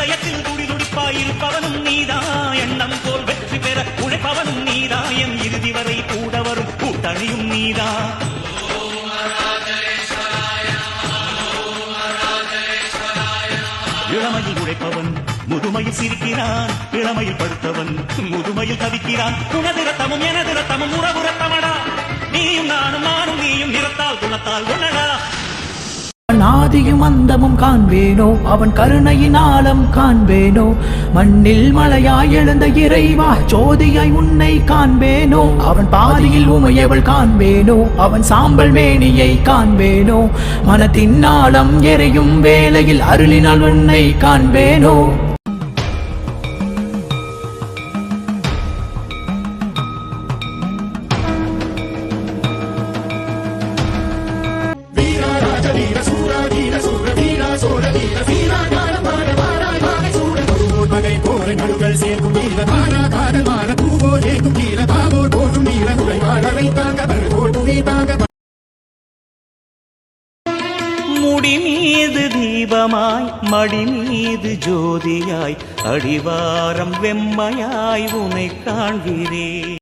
இதயத்தில் துடிதுடிப்பாயிருப்பவனும் நீதா. எண்ணம் போல் வெற்றி பெற உழைப்பவனும் நீதா. என் இறுதி வரை கூட வரும் கூட்டணியும் நீதா. இளமையில் உழைப்பவன் முதுமையில் சிரிக்கிறான். இளமையில் படுத்தவன் முதுமையில் தவிக்கிறான். உனது ரத்தமும் எனது ரத்தமும் உறவு ரத்தமடா. நீயும் நானும் நானும் நீயும் நிறத்தால் குணத்தால் குணடா. ஆதியும் அந்தமும் காண்பேனோ? அவன் கருணையின் ஆழம் காண்பேனோ? மண்ணில் மலையாய் எழுந்த இறைவா ஜோதியாய் உன்னை காண்பேனோ? அவன் பாதியில் உமையவள் காண்பேனோ? அவன் சாம்பல் மேனியை காண்பேனோ? மனத்தின் ஆழம் எறையும் வேலையில் அருளினால் உன்னை காண்பேனோ? மகை சேர்க்கும் நீல மாறா காதல் மாற பூவோ ஏகும் நீல பாவோர் போற்றும் நீல உரை வாழவை தாங்க வருவோர் புவி தாங்க. முடி மீது தீபமாய் மடி மீது ஜோதியாய் அடிவாரம் வெம்மையாய் உனை காண்கிறேன்.